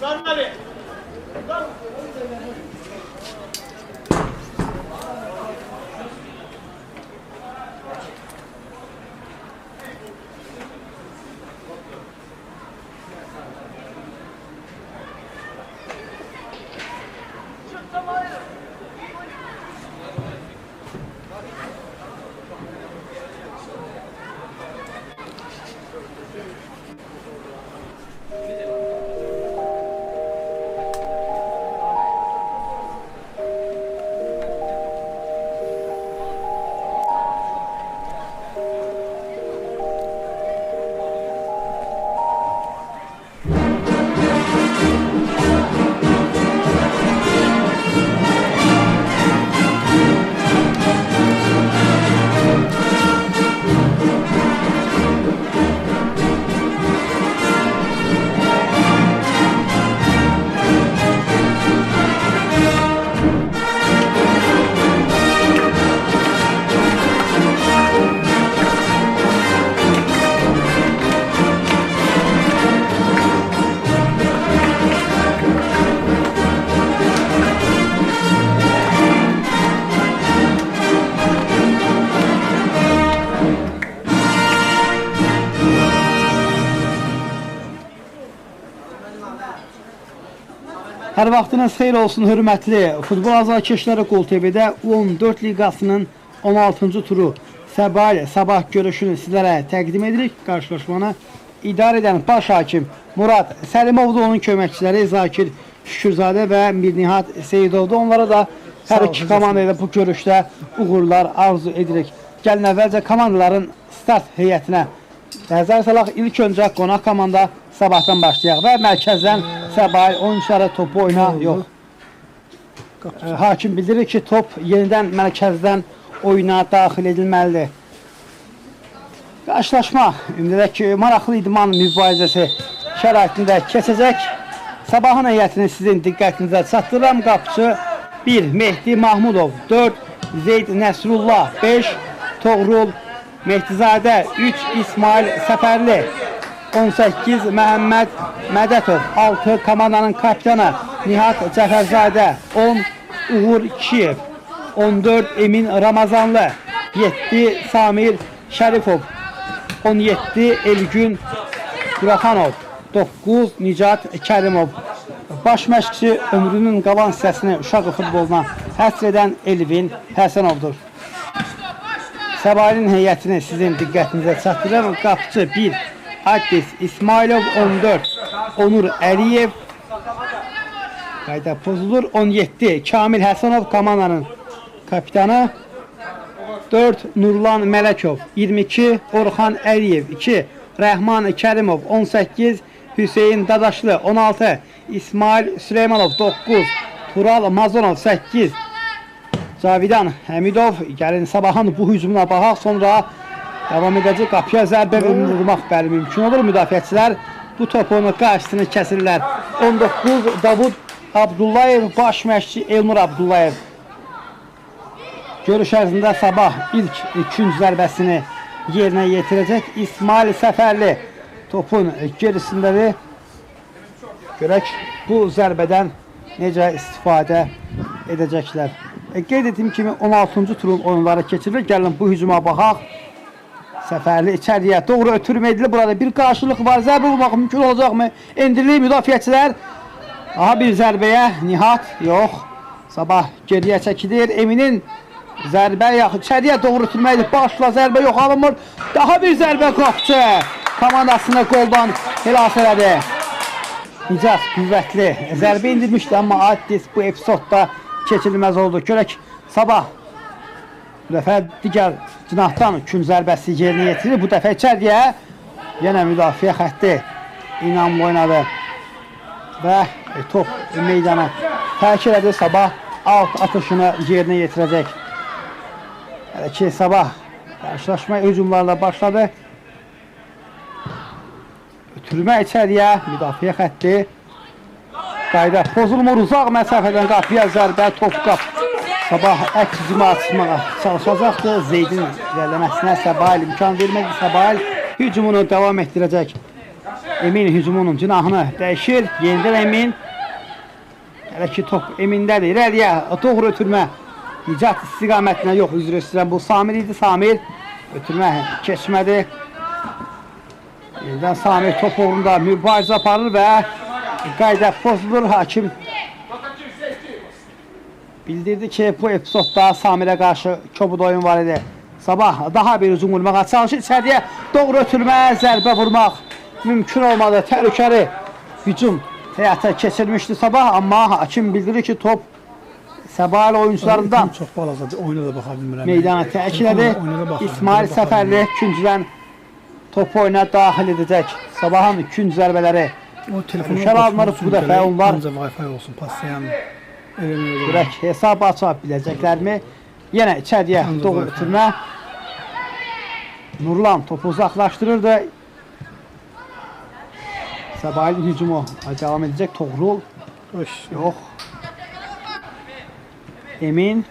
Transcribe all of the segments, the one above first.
Lan Ali. Lan. Hər vaxtınız xeyir olsun hörmətli Futbol Azarkeşləri Qol TV-də 14 liqasının 16-cı turu Səbail sabah görüşünü sizlərə təqdim edirik. Qarşılaşmanı idarə edən baş hakim Murad Səlimovdur, onun köməkçiləri Zakir Şükürzadə və Mirnihat Seyidovdur. Onlara da hər iki komanda ilə bu görüşdə uğurlar arzu edirik. Gəlin əvvəlcə komandaların start heyətinə nəzər salaq. İlk öncə qonaq komanda sabahdan başlayaq və mərkəzdən Səbail oyunçulara topu oyna yox. Ə, Hakim bildirir ki, top yenidən mərkəzdən oyuna daxil edilməlidir. Qarşılaşma ümumdək ki, maraqlı idman mübarizəsi şəraitində keçəcək. Sabahın heyətini sizin diqqətinizə çatdırıram. Qapıcı 1. Mehdi Mahmudov 4. Zeyd Nəsrullah 5. Toğrul Mehdizadə 3. İsmail Səfərli 18 Məhəmməd Mədətov 6 komandanın kapitanı Nihat Cəfərzadə 10 Uğur Kişiyev 14 Emin Ramazanlı 7 Samir Şərifov 17 Elgün Buraxanov 9 Nicat Kərimov Baş məşqçi ömrünün qalan hissəsini uşaq futboluna həsr edən Elvin Həsənovdur. Səbailin heyətini sizin diqqətinizə çatdırıram. Qapıcı 1 Addis İsmailov 14 Onur Əliyev Qayda pozulur 17 Kamil Həsənov komandanın kapitanı 4 Nurlan Mələkov 22 Orxan Əliyev 2 Rəhman Kərimov 18 Hüseyin Dadaşlı. 16 İsmail Süleymanov. 9 Tural Mazonov. 8 Cavidan Həmidov gəlin sabahın bu hücumuna baxaq sonra davam edəcək qapıya zərbə vurmaq bəli mümkün olur müdafiəçilər bu topun qarşısını kəsirlər 19 Davud Abdullayev baş məşqçi Elnur Abdullayev Görüş ərzində sabah ilk ikinci zərbəsini yerinə yetirəcək İsmail Səfərli topun gerisindədir. Görək bu zərbədən necə istifadə edəcəklər. E, qeyd etdiyim kimi 16-cı turun oyunları keçirilir. Gəlin bu hücuma baxaq. Səfərli içəriyə doğru ötürmə. Burada bir qarşılıq var. Zərbə vurmaq mümkün olacaqmı? Endirilir müdafiəçilər. Daha bir zərbəyə Nihat yox. Sabah geriyə çəkilir. Eminin zərbə yaxın içəriyə doğru ötürməkdir. Başla zərbə yox alınmır. Daha bir zərbə qapçı. Komandasını qoldan xilas elədi. Nicaz qüvvətli zərbə indirmişdi amma Addis bu epizodda keçilməz oldu. Görək sabah bu dəfə digər cinahdan kün zərbəsi yerinə yetirir. Bu dəfə içəriyə yenə müdafiə xətti inamlı oynadı. Və e, top meydana tərk elədi. Sabah alt atışını yerinə yetirəcək. Hələ ki sabah qarşılaşma hücumlarla başladı. Ötürmə içəriyə müdafiə xətti. Qayda pozulmur uzaq məsafədən qapıya zərbə top qap. Sabah əks hücuma açmağa çalışacaqdı. Zeydin irəliləməsinə Səbail imkan vermədi. Səbail hücumunu davam etdirəcək. Emin hücumunun cinahını dəyişir. Yenidən Emin. Hələ ki top Emindədir. İrəliyə doğru ötürmə. Nicat istiqamətinə yox üzr istəyirəm. Bu Samir idi. Samir ötürmə keçmədi. Yenidən Samir top uğrunda mübarizə aparır və qayda pozulur. Hakim bildirdi ki bu epizodda Samirə qarşı kobud oyun var idi. Sabah daha bir uzun vurmağa çalışır. İçəriyə doğru ötürmə, zərbə vurmaq mümkün olmadı. Təhlükəli hücum həyata keçirmişdi Sabah amma hakim bildirir ki top Səbail oyuncularından Çox balacadır, oyuna da baxa bilmirəm. meydana da baxa- İsmail Səfərli ikinciden top oyuna daxil edəcək. Sabahın ikinci zərbələri O telefonu Şəra almarıq bu dəfə onlar- Ancaq Wi-Fi olsun, paslayan. Görək hesab aça biləcəklərmi? Yenə içəriyə doğru ötürmə. Nurlan topu uzaqlaşdırırdı. Səbailin hücumu devam edəcək. Toğrul. Yox. Emin.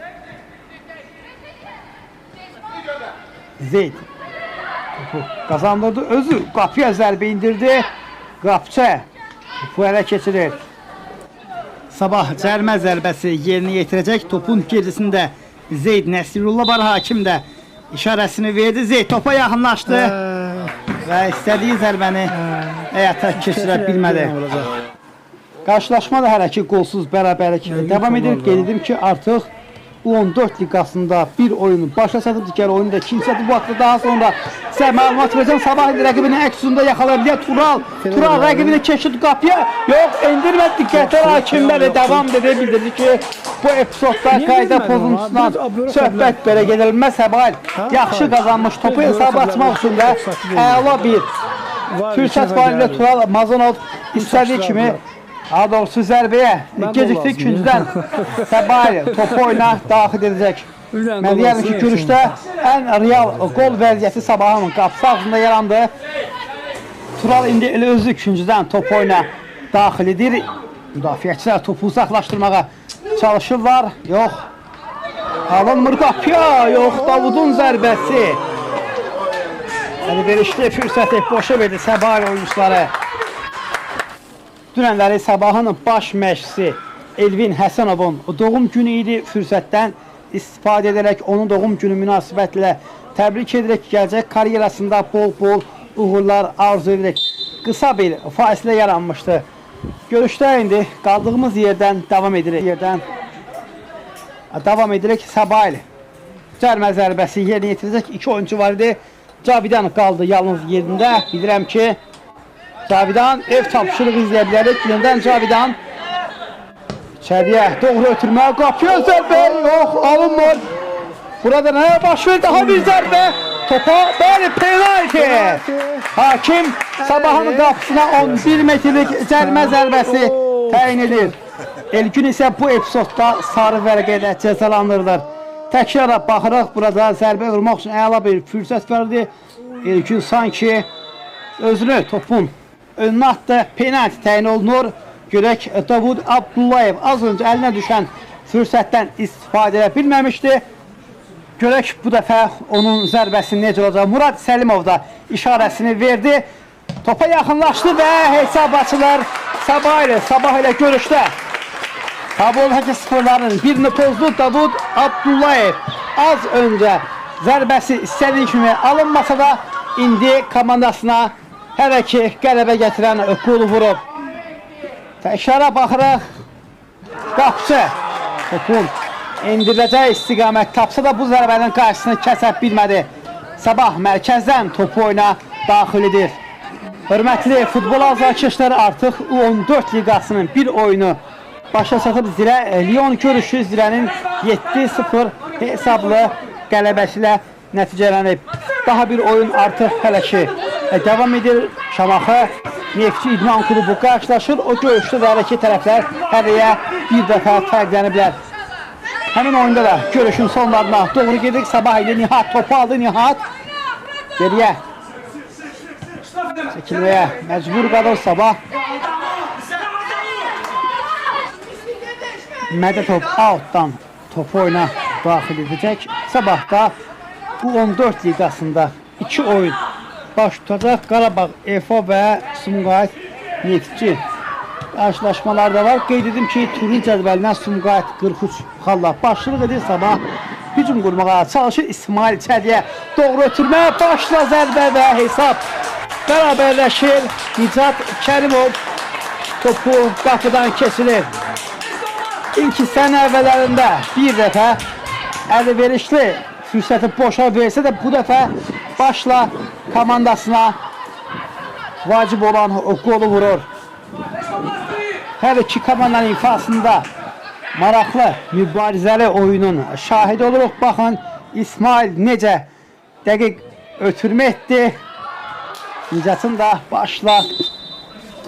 Zeyd. Topu kazandırdı. Özü qapıya zərbə indirdi. Qapçı topu ələ keçirir. Sabah cərmə zərbəsi yerinə yetirəcək. Topun gerisində Zeyd Nəsirullah var hakim də işarəsini verdi. Zeyd topa yaxınlaşdı və istədiyi zərbəni həyata keçirə bilmədi. Qarşılaşma da hələ ki qolsuz bərabərlik davam edir. Qeyd edim ki, artıq U14 liqasında bir oyun başa çatıb digər oyunu da ikincisi bu haqda daha sonra sizə məlumat verəcəm. Sabah rəqibini əksində yaxalaya bilər Tural. Tural rəqibini keçid qapıya. Yox, endirmədi diqqətlər hakimləri davam edir bildirdi ki, bu epizodda qayda pozuntusundan söhbət belə gedilməz. Səbail yaxşı qazanmış topu hesab açmaq üçün də əla bir Fürsət var ilə Tural Mazanov istədiyi kimi daha doğrusu zərbəyə gecikdi ikincidən Səbail topu oyuna daxil edəcək. Mən deyərəm ki, görüşdə ən real qol vəziyyəti Sabahın qapısı ağzında yarandı. Tural indi elə özü ikincidən top oyuna daxil edir. Müdafiəçilər topu uzaqlaşdırmağa çalışırlar. Yox. Alınmır qapıya. Yox, Davudun zərbəsi. Əlverişli fürsəti boşa verdi Səbail oyuncuları. Dünənləri Sabahın baş məşqçisi Elvin Həsənovun doğum günü idi. Fürsətdən istifadə edərək onun doğum günü münasibətilə təbrik edərək gələcək karyerasında bol-bol uğurlar arzu edirik. Qısa bir fasilə yaranmışdı. Görüşdə indi qaldığımız yerdən davam edirik. Yerdən davam edirik. Səbail cərmə zərbəsi yerinə yetirəcək. İki oyuncu var idi. Cavidan qaldı yalnız yerində. Bilirəm ki, Cavidan ev tapşırığı izləyə bilərik. Yenidən Cavidan içəriyə doğru ötürmə, qapıya zərbə, yox, alınmır. Burada nə baş verdi? Daha bir zərbə. Topa, bəli, penalti. Hakim sabahın qapısına 11 metrlik cərmə zərbəsi təyin edir. Elgün isə bu epizodda sarı vərəqə ilə cəzalandırılır. Təkrara baxırıq, burada zərbə vurmaq üçün əla bir fürsət verdi. Elgün sanki özünü topun önünə atdı. Penalti təyin olunur. Görək Davud Abdullayev az öncə əlinə düşən fürsətdən istifadə edə bilməmişdi. Görək bu dəfə onun zərbəsi necə olacaq. Murad Səlimov da işarəsini verdi. Topa yaxınlaşdı və hesab açılır. Sabah ilə, sabah ilə görüşdə. Kabul sıfırların birini pozdu Davud Abdullayev. Az öncə zərbəsi istədiyi kimi alınmasa da indi komandasına hələ ki qələbə gətirən qolu vurub. Təkrara baxırıq. Qapçı topun endiriləcək istiqamət tapsa da bu zərbənin qarşısını kəsə bilmədi. Sabah mərkəzdən topu oyuna daxil edir. Hörmətli futbol azarkeşləri artıq U14 liqasının bir oyunu başa çatıb Zirə Lyon görüşü Zirənin 7-0 hesablı qələbəsi ilə nəticələnib. Daha bir oyun artıq hələ ki e, davam edir. Şamaxı Neftçi İdman Klubu qarşılaşır. O görüşdə də hələ ki tərəflər hərəyə bir dəfə fərqləniblər. Həmin oyunda da görüşün sonlarına doğru gedirik. Sabah ilə Nihat topu aldı Nihat. Geriyə çəkilməyə məcbur qalır Sabah. Mədətov outdan topu oyuna daxil edəcək. Sabahda bu 14 liqasında iki oyun baş tutacaq Qarabağ EFO və Sumqayıt Neftçi qarşılaşmalarda var. Qeyd edim ki, turun cədvəlindən Sumqayıt 43 xalla başçılıq edir sabah. Hücum qurmağa çalışır İsmail İçəriyə. Doğru ötürmə, başla zərbə və hesab bərabərləşir. Nicat Kərimov topu qapıdan keçirir. İlk hissənin əvvəllərində bir dəfə əlverişli fürsəti boşa versə də bu dəfə başla komandasına vacib olan o qolu vurur. Hər iki komandanın ifasında maraqlı, mübarizəli oyunun şahidi oluruq. Baxın İsmail necə dəqiq ötürmə etdi. Nicatın da başla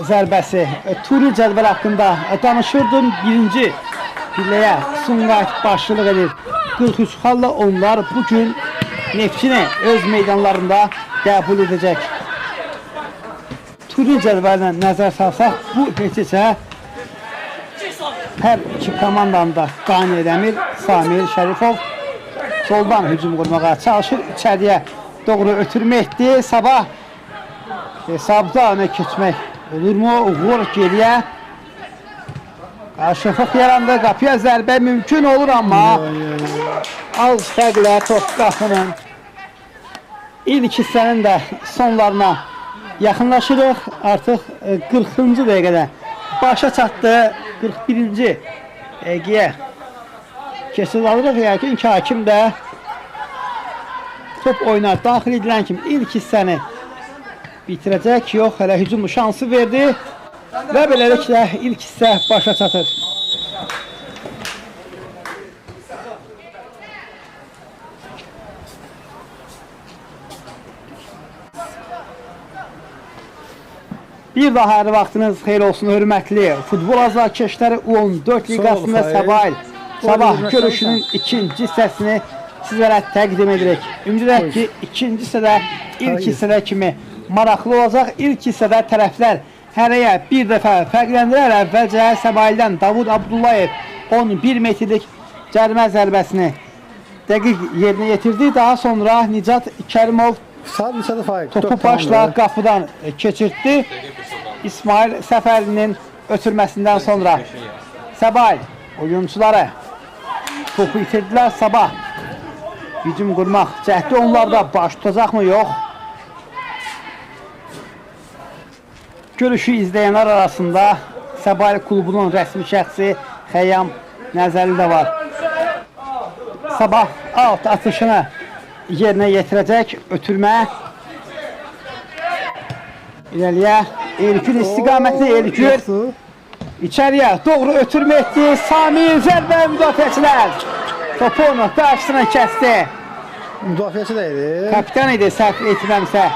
zərbəsi. Turi cədvəl haqqında danışırdım. Birinci pilləyə Sumqayıt başçılıq edir. 43 xalla onlar bugün Neftçini öz meydanlarında qəbul edəcək. Turi cədvəlinə nəzər salsaq, bu heçəcə hər iki komandanın da qane edəmir. Samir Şərifov soldan hücum qurmağa çalışır. İçəriyə doğru ötürmə etdi. Sabah hesabda önə keçmək olurmu? Uğur geriyə. Qarşılıq yarandı. Qapıya zərbə mümkün olur amma az fərqlə top qapının ilk hissənin də sonlarına yaxınlaşırıq. Artıq e, 40-cı dəqiqədə başa çatdı. 41-ci dəqiqəyə keçid alırıq. Yəqin ki, hakim də top oyuna daxil edilən kimi ilk hissəni bitirəcək. Yox, hələ hücum şansı verdi. Və beləliklə ilk hissə başa çatır. Bir daha hər vaxtınız xeyir olsun hörmətli futbol azarkeşləri U14 liqasında sabah üzrə görüşünün ikinci hissəsini sizlərə təqdim edirik. Ümid edirək ki, ikinci hissədə ilk hissədə kimi maraqlı olacaq. İlk hissədə tərəflər hərəyə bir dəfə fərqləndirər. Əvvəlcə Səbaildən Davud Abdullayev 11 metrlik cərimə zərbəsini dəqiq yerinə yetirdi. Daha sonra Nicat Kərimov Saat faiq. Topu başla qapıdan e, keçirtdi. İsmail Səfərlinin ötürməsindən sonra Səbail oyunçuları topu itirdilər. Sabah hücum qurmaq cəhdi onlarda baş tutacaqmı? Yox. Görüşü izləyənlər arasında Səbail klubunun rəsmi şəxsi Xəyyam Nəzəli də var. Sabah alt atışını yerinə yetirəcək ötürmə İləliyə Elgün istiqamətli Elgün Yoxdur. İçəriyə doğru ötürmə etdi. Sami zərbə müdafiəçilər. Topun qarşısına kəsdi. Müdafiəçi də idi. Kapitan idi səhv etmirəmsə.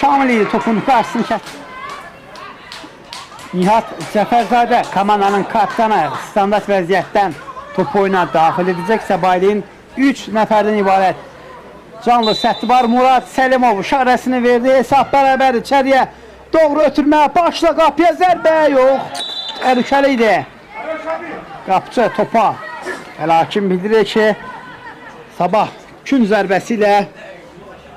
Kamil idi topun qarşısını kəsdi. Nihat Cəfərzadə komandanın kapitanı standart vəziyyətdən top oyuna daxil edəcək. Səbailin 3 nəfərdən ibarət Canlı səthi var. Murad Səlimov şarəsini verdi. Hesab bərabər içəriyə. Doğru ötürmə. Başla qapıya zərbə yox. Təhlükəli idi. Qapıcı topa. Hələ hakim bildirir ki, sabah gün zərbəsi ilə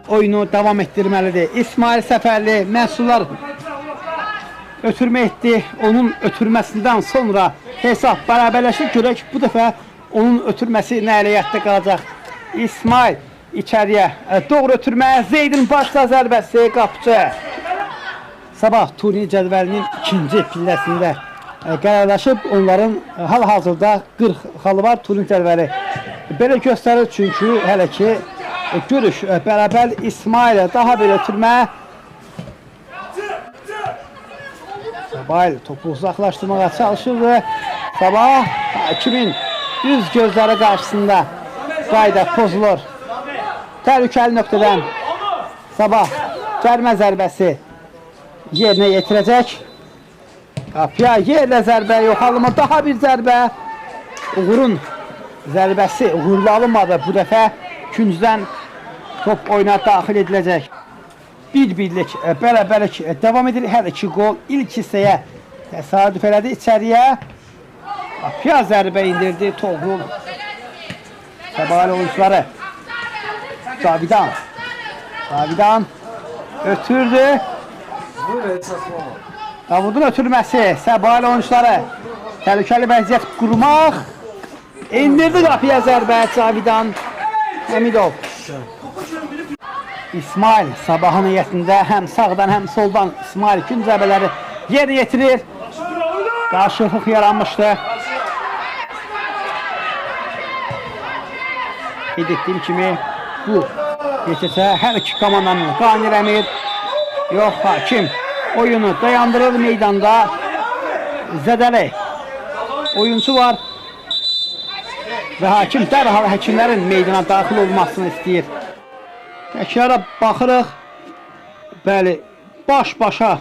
oyunu davam etdirməlidir. İsmail Səfərli məhsullar ötürmə etdi. Onun ötürməsindən sonra hesab bərabərləşir. Görək bu dəfə onun ötürməsi nə ələyyətdə qalacaq. İsmail içəriyə e, doğru ötürmə. Zeydin başla zərbəsi qapıcı. Sabah turniir cədvəlinin ikinci pilləsində e, qərarlaşıb. Onların e, hal-hazırda 40 xalı var turniir cədvəli. Belə göstərir çünki hələ ki e, görüş bərabər İsmail'e daha bir ötürmə. Sabail topu uzaklaştırmaya çalışırdı. Sabah hakimin düz gözləri qarşısında qayda pozulur. Təhlükəli nöqtədən Sabah cərmə zərbəsi yerinə yetirəcək. Qapıya yerlə zərbə yoxalımı daha bir zərbə. Uğurun zərbəsi uğurlu alınmadı. Bu dəfə küncdən top oyuna daxil ediləcək. Bir birlik e, bərabərlik e, devam edir. Hər iki gol ilk hissəyə təsadüf elədi içəriyə. Qapıya zərbə indirdi Toğrul. Səbail oyuncuları. Cavidan. Cavidan Ötürdü. Davudun ötürməsi Səbail oyuncuları təhlükəli vəziyyət qurmaq indirdi qapıya zərbə Cavidan Həmidov. İsmail Sabahın heyətində həm sağdan həm soldan İsmail gün zərbələri yerinə yetirir. Qarşılıqlıq yaranmışdı. Qeyd etdiyim kimi bu gecəsə hər iki komandanın Qanir Əmir yox hakim oyunu dayandırır meydanda Zədəli oyuncu var və hakim dərhal həkimlərin meydana daxil olmasını istəyir. Təkrara baxırıq. Bəli, baş-başa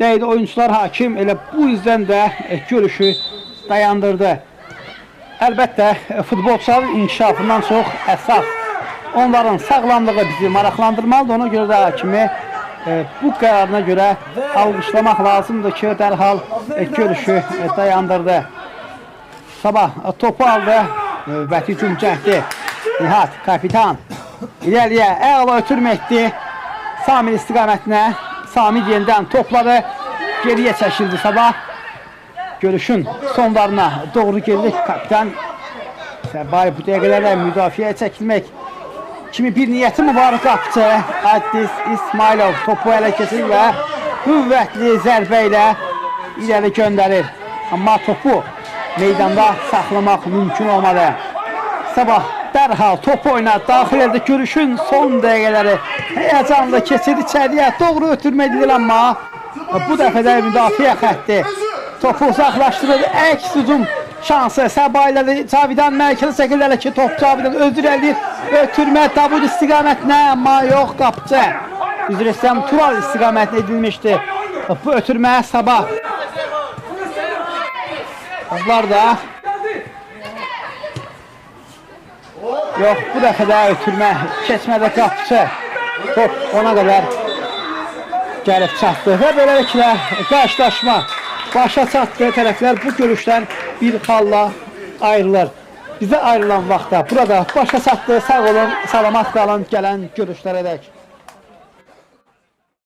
dəydi oyuncular hakim elə bu yüzdən də e, görüşü dayandırdı. Əlbəttə, e, futbolçuların inkişafından çox əsas onların sağlamlığı bizi maraqlandırmalıdır. Ona görə də hakimi e, bu qərarına görə alqışlamaq lazımdır ki, dərhal e, görüşü e, dayandırdı. Sabah e, topu aldı. Növbəti hücum cəhdi. Nihat kapitan irəliyə əla ötürmə etdi. Samir istiqamətinə Samir yenidən topladı. Geriyə çəkildi Sabah. Görüşün sonlarına doğru geldik kapitan. Səbay bu dəqiqələrdə müdafiəyə çəkilmək kimi bir niyyəti mi var qapçı? Addis İsmailov topu ələ keçirir və qüvvətli zərbə ilə irəli göndərir. Amma topu meydanda saxlamaq mümkün olmadı. Sabah dərhal top oyuna daxil edildi. Görüşün son dəqiqələri həyəcanla keçir içəriyə. Doğru ötürmə edilir amma bu dəfə də müdafiə xətti topu uzaqlaşdırır. Əks hücum şansı Səbailədi. Cavidan mərkəzi çəkirlər ki, top Cavidan özür eləyir. Ötürmə Davud istiqamətinə amma yox qapçı. Üzr istəyirəm Tural istiqamətinə edilmişdi. Bu ötürmə Sabah Qızlar da Yox, bu dəfə də ötürmə keçmədə qapçı. Top ona qədər gəlib çatdı və beləliklə qarşılaşma başa çatdı. Tərəflər bu görüşdən bir xalla ayrılır. Bizə ayrılan vaxtda burada başa çatdı. Sağ olun, salamat qalın gələn görüşlərə dək.